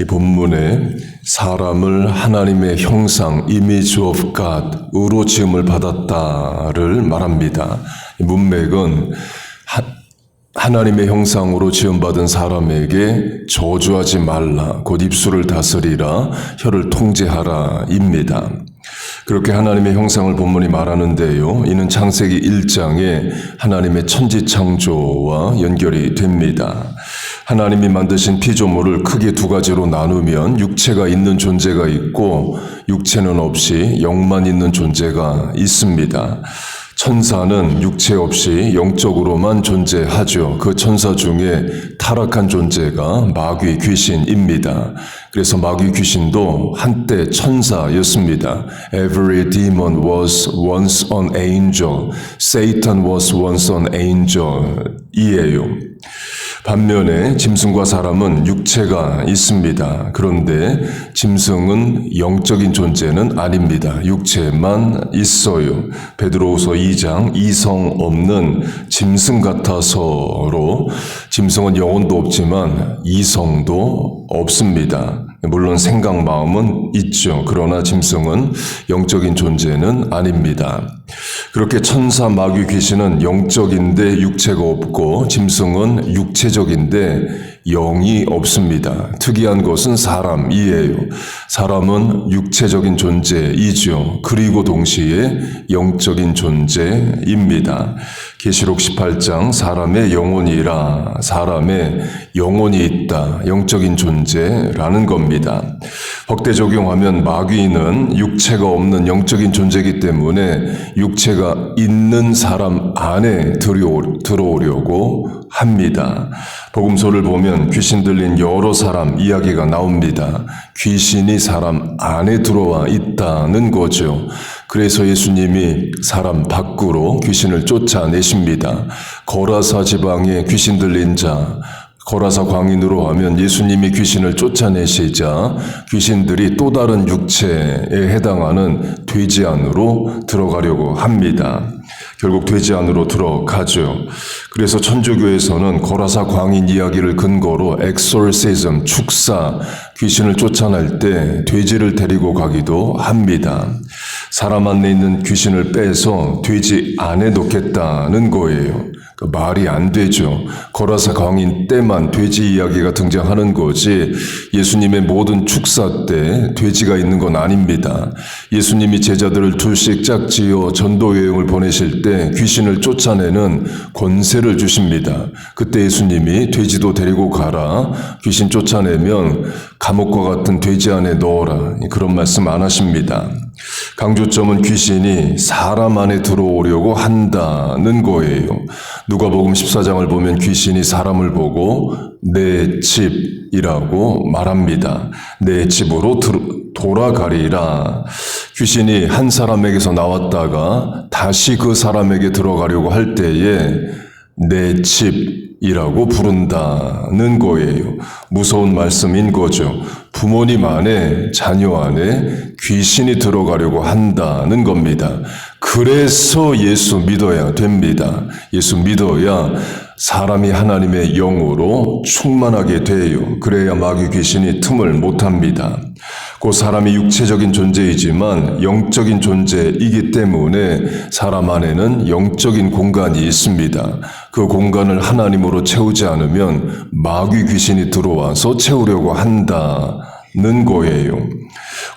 이 본문에 사람을 하나님의 형상, image of God으로 지음을 받았다를 말합니다. 이 문맥은 하, 하나님의 형상으로 지음받은 사람에게 저주하지 말라, 곧 입술을 다스리라, 혀를 통제하라입니다. 그렇게 하나님의 형상을 본문이 말하는데요. 이는 창세기 1장에 하나님의 천지 창조와 연결이 됩니다. 하나님이 만드신 피조물을 크게 두 가지로 나누면 육체가 있는 존재가 있고 육체는 없이 영만 있는 존재가 있습니다. 천사는 육체 없이 영적으로만 존재하죠. 그 천사 중에 타락한 존재가 마귀 귀신입니다. 그래서 마귀 귀신도 한때 천사였습니다. Every demon was once an angel. Satan was once an angel. 이에요. 반면에 짐승과 사람은 육체가 있습니다. 그런데 짐승은 영적인 존재는 아닙니다. 육체만 있어요. 베드로후서 2장 이성 없는 짐승 같아서로 짐승은 영혼도 없지만 이성도 없습니다. 물론 생각 마음은 있죠. 그러나 짐승은 영적인 존재는 아닙니다. 그렇게 천사 마귀 귀신은 영적인데 육체가 없고 짐승은 육체적인데 영이 없습니다. 특이한 것은 사람이에요. 사람은 육체적인 존재이죠. 그리고 동시에 영적인 존재입니다. 계시록 18장 사람의 영혼이라 사람의 영혼이 있다. 영적인 존재라는 겁니다. 확대 적용하면 마귀는 육체가 없는 영적인 존재이기 때문에 육체가 있는 사람 안에 들어오, 들어오려고 합니다. 복음서를 보면 귀신 들린 여러 사람 이야기가 나옵니다. 귀신이 사람 안에 들어와 있다는 거죠. 그래서 예수님이 사람 밖으로 귀신을 쫓아내십니다. 거라사 지방에 귀신 들린 자, 거라사 광인으로 하면 예수님이 귀신을 쫓아내시자 귀신들이 또 다른 육체에 해당하는 돼지 안으로 들어가려고 합니다. 결국 돼지 안으로 들어가죠. 그래서 천주교에서는 거라사 광인 이야기를 근거로 엑소시즘, 축사, 귀신을 쫓아낼 때 돼지를 데리고 가기도 합니다. 사람 안에 있는 귀신을 빼서 돼지 안에 놓겠다는 거예요. 그 말이 안 되죠. 거라사 광인 때만 돼지 이야기가 등장하는 거지 예수님의 모든 축사 때 돼지가 있는 건 아닙니다. 예수님이 제자들을 둘씩 짝지어 전도 여행을 보내실 때 귀신을 쫓아내는 권세를 주십니다. 그때 예수님이 돼지도 데리고 가라. 귀신 쫓아내면 감옥과 같은 돼지 안에 넣어라. 그런 말씀 안 하십니다. 강조점은 귀신이 사람 안에 들어오려고 한다는 거예요. 누가복음 14장을 보면 귀신이 사람을 보고 내 집이라고 말합니다. 내 집으로 돌아가리라. 귀신이 한 사람에게서 나왔다가 다시 그 사람에게 들어가려고 할 때에 내 집 이라고 부른다는 거예요. 무서운 말씀인 거죠. 부모님 안에, 자녀 안에 귀신이 들어가려고 한다는 겁니다. 그래서 예수 믿어야 됩니다. 예수 믿어야 사람이 하나님의 영으로 충만하게 돼요. 그래야 마귀 귀신이 틈을 못 합니다. 그 사람이 육체적인 존재이지만 영적인 존재이기 때문에 사람 안에는 영적인 공간이 있습니다. 그 공간을 하나님으로 채우지 않으면 마귀 귀신이 들어와서 채우려고 한다는 거예요.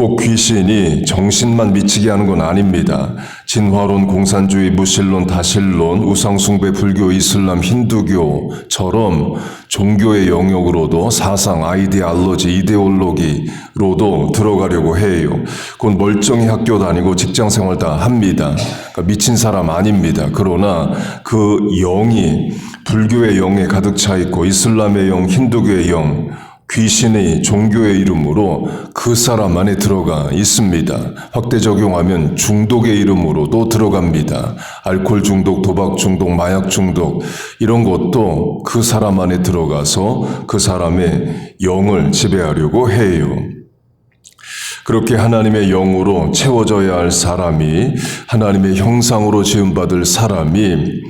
꼭 귀신이 정신만 미치게 하는 건 아닙니다. 진화론, 공산주의, 무신론, 다신론, 우상숭배, 불교, 이슬람, 힌두교처럼 종교의 영역으로도 사상, 아이디알러지, 이데올로기로도 들어가려고 해요. 그건 멀쩡히 학교 다니고 직장 생활 다 합니다. 그러니까 미친 사람 아닙니다. 그러나 그 영이 불교의 영에 가득 차 있고 이슬람의 영, 힌두교의 영, 귀신의 종교의 이름으로 그 사람 안에 들어가 있습니다. 확대 적용하면 중독의 이름으로도 들어갑니다. 알코올 중독, 도박 중독, 마약 중독 이런 것도 그 사람 안에 들어가서 그 사람의 영을 지배하려고 해요. 그렇게 하나님의 영으로 채워져야 할 사람이 하나님의 형상으로 지음받을 사람이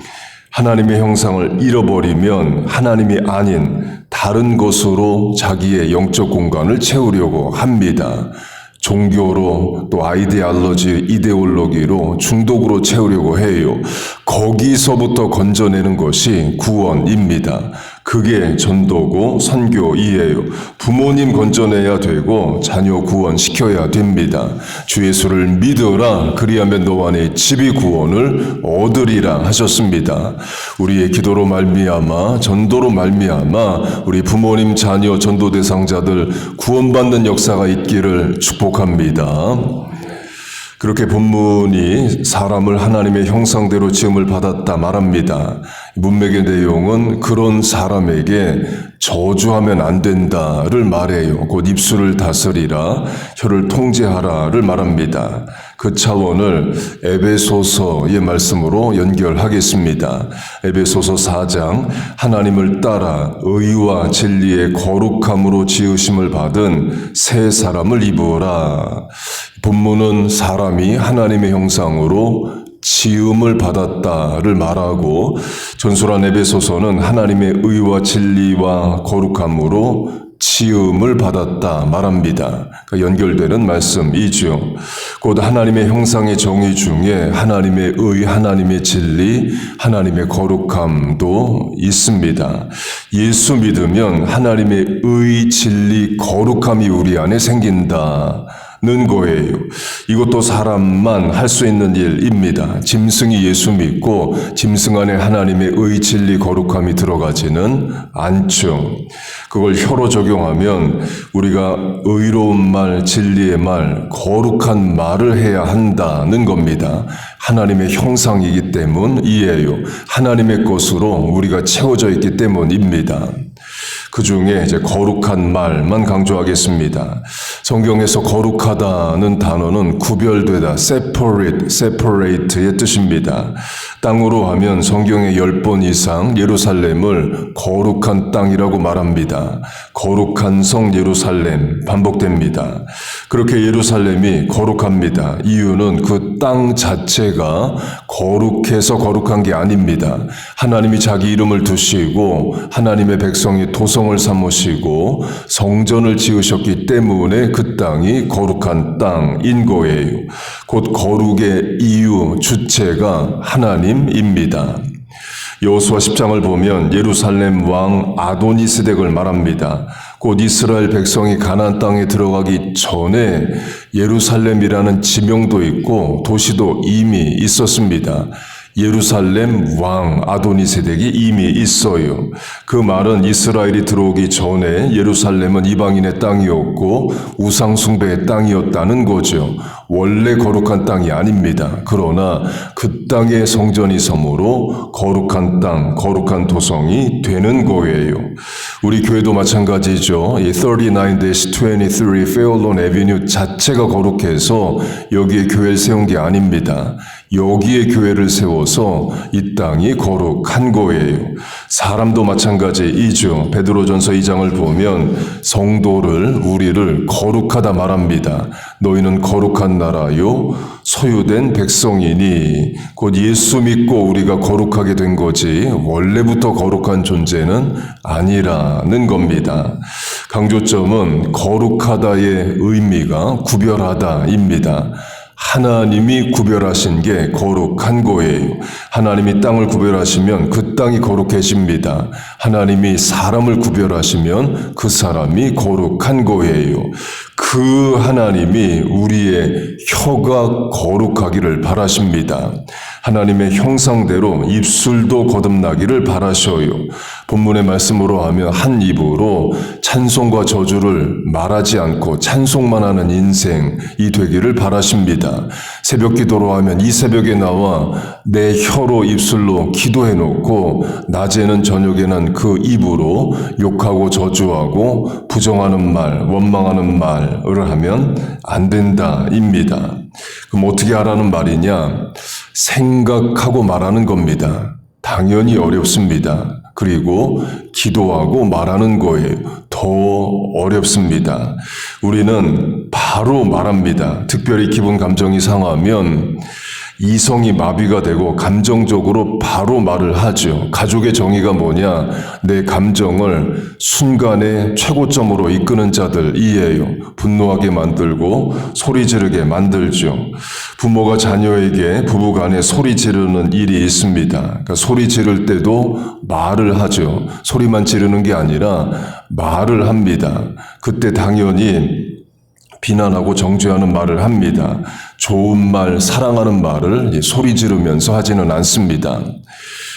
하나님의 형상을 잃어버리면 하나님이 아닌 다른 것으로 자기의 영적 공간을 채우려고 합니다. 종교로 또 아이디알러지, 이데올로기로 중독으로 채우려고 해요. 거기서부터 건져내는 것이 구원입니다. 그게 전도고 선교이에요. 부모님 건져내야 되고 자녀 구원시켜야 됩니다. 주 예수를 믿으라 그리하면 너 안에 집이 구원을 얻으리라 하셨습니다. 우리의 기도로 말미암아 전도로 말미암아 우리 부모님 자녀 전도 대상자들 구원받는 역사가 있기를 축복합니다. 그렇게 본문이 사람을 하나님의 형상대로 지음을 받았다 말합니다. 문맥의 내용은 그런 사람에게 저주하면 안 된다를 말해요. 곧 입술을 다스리라, 혀를 통제하라를 말합니다. 그 차원을 에베소서의 말씀으로 연결하겠습니다. 에베소서 4장 하나님을 따라 의와 진리의 거룩함으로 지으심을 받은 새 사람을 입으라. 본문은 사람이 하나님의 형상으로 지음을 받았다를 말하고 전술한 에베소서는 하나님의 의와 진리와 거룩함으로 지음을 받았다 말합니다. 그 연결되는 말씀이죠. 곧 하나님의 형상의 정의 중에 하나님의 의, 하나님의 진리, 하나님의 거룩함도 있습니다. 예수 믿으면 하나님의 의, 진리, 거룩함이 우리 안에 생긴다. 는 거예요. 이것도 사람만 할 수 있는 일입니다. 짐승이 예수 믿고 짐승 안에 하나님의 의, 진리, 거룩함이 들어가지는 않죠. 그걸 혀로 적용하면 우리가 의로운 말, 진리의 말, 거룩한 말을 해야 한다는 겁니다. 하나님의 형상이기 때문이에요. 하나님의 것으로 우리가 채워져 있기 때문입니다. 그 중에 이제 거룩한 말만 강조하겠습니다. 성경에서 거룩하다는 단어는 구별되다, separate, separate의 뜻입니다. 땅으로 하면 성경의 열번 이상 예루살렘을 거룩한 땅이라고 말합니다. 거룩한 성 예루살렘 반복됩니다. 그렇게 예루살렘이 거룩합니다. 이유는 그 땅 자체가 거룩해서 거룩한 게 아닙니다. 하나님이 자기 이름을 두시고 하나님의 백성이 도성을 삼으시고 성전을 지으셨기 때문에 그 땅이 거룩한 땅인 거예요. 곧 거룩의 이유, 주체가 하나님입니다. 여호수아 10장을 보면 예루살렘 왕 아도니스덱을 말합니다. 곧 이스라엘 백성이 가나안 땅에 들어가기 전에 예루살렘이라는 지명도 있고 도시도 이미 있었습니다. 예루살렘 왕 아도니세덱이 이미 있어요. 그 말은 이스라엘이 들어오기 전에 예루살렘은 이방인의 땅이었고 우상숭배의 땅이었다는 거죠. 원래 거룩한 땅이 아닙니다. 그러나 그 땅에 성전이 섬으로 거룩한 땅, 거룩한 도성이 되는 거예요. 우리 교회도 마찬가지죠. 이 39-23 페어론 에비뉴 자체가 거룩해서 여기에 교회를 세운 게 아닙니다. 여기에 교회를 세워서 이 땅이 거룩한 거예요. 사람도 마찬가지이죠. 베드로전서 2장을 보면 성도를 우리를 거룩하다 말합니다. 너희는 거룩한 나라요 소유된 백성이니 곧 예수 믿고 우리가 거룩하게 된 거지 원래부터 거룩한 존재는 아니라는 겁니다. 강조점은 거룩하다의 의미가 구별하다입니다. 하나님이 구별하신 게 거룩한 거예요. 하나님이 땅을 구별하시면 그 땅이 거룩해집니다. 하나님이 사람을 구별하시면 그 사람이 거룩한 거예요. 그 하나님이 우리의 혀가 거룩하기를 바라십니다. 하나님의 형상대로 입술도 거듭나기를 바라셔요. 본문의 말씀으로 하면 한 입으로 찬송과 저주를 말하지 않고 찬송만 하는 인생이 되기를 바라십니다. 새벽 기도로 하면 이 새벽에 나와 내 혀로 입술로 기도해 놓고 낮에는 저녁에는 그 입으로 욕하고 저주하고 부정하는 말, 원망하는 말을 하면 안 된다입니다. 그럼 어떻게 하라는 말이냐? 생각하고 말하는 겁니다. 당연히 어렵습니다. 그리고 기도하고 말하는 거예요. 더 어렵습니다. 우리는 바로 말합니다. 특별히 기분 감정이 상하면 이성이 마비가 되고 감정적으로 바로 말을 하죠. 가족의 정의가 뭐냐? 내 감정을 순간에 최고점으로 이끄는 자들이에요. 분노하게 만들고 소리 지르게 만들죠. 부모가 자녀에게 부부 간에 소리 지르는 일이 있습니다. 그러니까 소리 지를 때도 말을 하죠. 소리만 지르는 게 아니라 말을 합니다. 그때 당연히 비난하고 정죄하는 말을 합니다. 좋은 말, 사랑하는 말을 소리 지르면서 하지는 않습니다.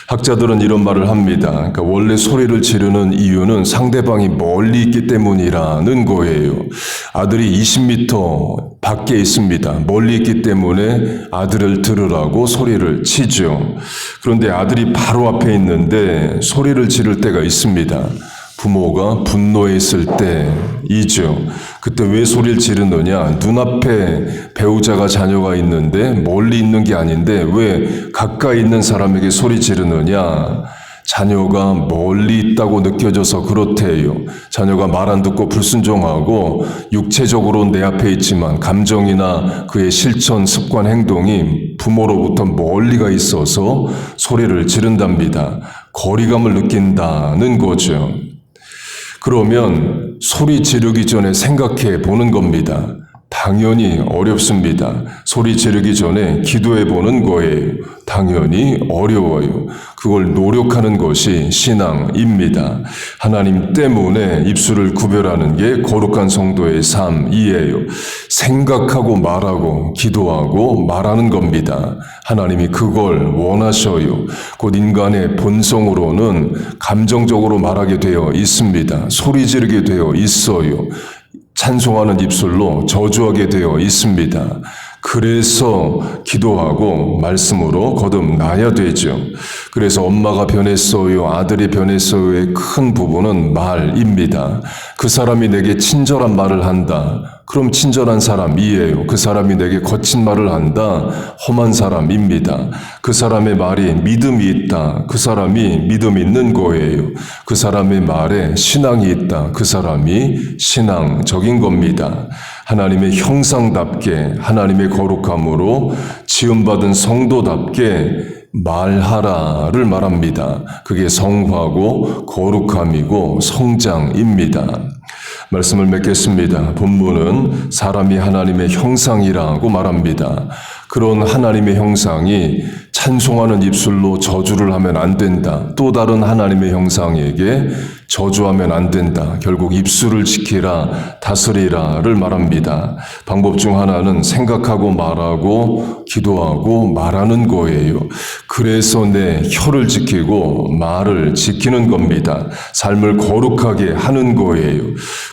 학자들은 이런 말을 합니다. 그러니까 원래 소리를 지르는 이유는 상대방이 멀리 있기 때문이라는 거예요. 아들이 20m 밖에 있습니다. 멀리 있기 때문에 아들을 들으라고 소리를 치죠. 그런데 아들이 바로 앞에 있는데 소리를 지를 때가 있습니다. 부모가 분노해 있을 때이죠. 그때 왜 소리를 지르느냐? 눈앞에 배우자가 자녀가 있는데 멀리 있는 게 아닌데 왜 가까이 있는 사람에게 소리 지르느냐? 자녀가 멀리 있다고 느껴져서 그렇대요. 자녀가 말 안 듣고 불순종하고 육체적으로 내 앞에 있지만 감정이나 그의 실천, 습관, 행동이 부모로부터 멀리가 있어서 소리를 지른답니다. 거리감을 느낀다는 거죠. 그러면 소리 지르기 전에 생각해 보는 겁니다. 당연히 어렵습니다. 소리 지르기 전에 기도해 보는 거예요. 당연히 어려워요. 그걸 노력하는 것이 신앙입니다. 하나님 때문에 입술을 구별하는 게 거룩한 성도의 삶이에요. 생각하고 말하고 기도하고 말하는 겁니다. 하나님이 그걸 원하셔요. 곧 인간의 본성으로는 감정적으로 말하게 되어 있습니다. 소리 지르게 되어 있어요. 찬송하는 입술로 저주하게 되어 있습니다. 그래서 기도하고 말씀으로 거듭나야 되죠. 그래서 엄마가 변했어요, 아들이 변했어요의 큰 부분은 말입니다. 그 사람이 내게 친절한 말을 한다. 그럼 친절한 사람이에요. 그 사람이 내게 거친 말을 한다. 험한 사람입니다. 그 사람의 말이 믿음이 있다. 그 사람이 믿음 있는 거예요. 그 사람의 말에 신앙이 있다. 그 사람이 신앙적인 겁니다. 하나님의 형상답게 하나님의 거룩함으로 지음받은 성도답게 말하라를 말합니다. 그게 성화고 거룩함이고 성장입니다. 말씀을 맺겠습니다. 본문은 사람이 하나님의 형상이라고 말합니다. 그런 하나님의 형상이 찬송하는 입술로 저주를 하면 안 된다. 또 다른 하나님의 형상에게 저주하면 안 된다. 결국 입술을 지키라, 다스리라를 말합니다. 방법 중 하나는 생각하고 말하고 기도하고 말하는 거예요. 그래서 내 혀를 지키고 말을 지키는 겁니다. 삶을 거룩하게 하는 거예요.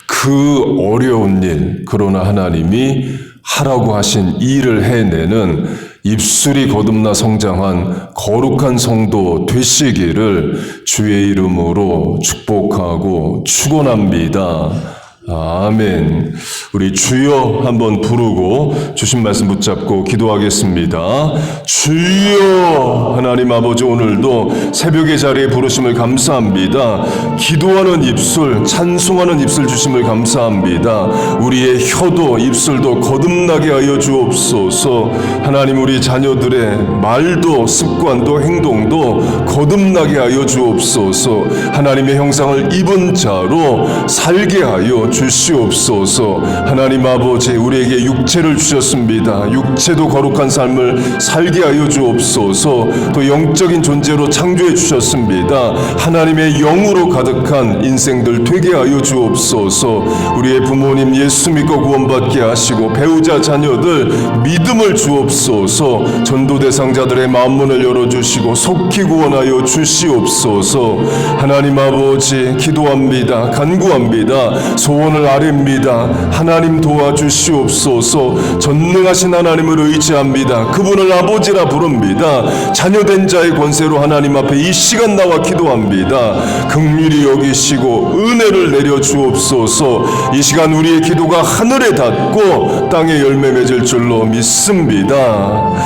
그 어려운 일, 그러나 하나님이 하라고 하신 일을 해내는 입술이 거듭나 성장한 거룩한 성도 되시기를 주의 이름으로 축복하고 축원합니다. 아멘. 우리 주여 한번 부르고 주신 말씀 붙잡고 기도하겠습니다. 주여 하나님 아버지 오늘도 새벽의 자리에 부르심을 감사합니다. 기도하는 입술, 찬송하는 입술 주심을 감사합니다. 우리의 혀도 입술도 거듭나게 하여 주옵소서. 하나님 우리 자녀들의 말도 습관도 행동도 거듭나게 하여 주옵소서. 하나님의 형상을 입은 자로 살게 하여 주시옵소서. 하나님 아버지 우리에게 육체를 주셨습니다. 육체도 거룩한 삶을 살게 하여 주옵소서. 또 영적인 존재로 창조해 주셨습니다. 하나님의 영으로 가득한 인생들 되게 하여 주옵소서. 우리의 부모님 예수 믿고 구원받게 하시고 배우자 자녀들 믿음을 주옵소서. 전도 대상자들의 마음 문을 열어 주시고 속히 구원하여 주시옵소서. 하나님 아버지 기도합니다. 간구합니다. 소 원을 아뢰입니다. 하나님 도와주시옵소서. 전능하신 하나님을 의지합니다. 그분을 아버지라 부릅니다. 자녀된 자의 권세로 하나님 앞에 이 시간 나와 기도합니다. 극률이 여기시고 은혜를 내려 주옵소서. 이 시간 우리의 기도가 하늘에 닿고 땅에 열매 맺을 줄로 믿습니다.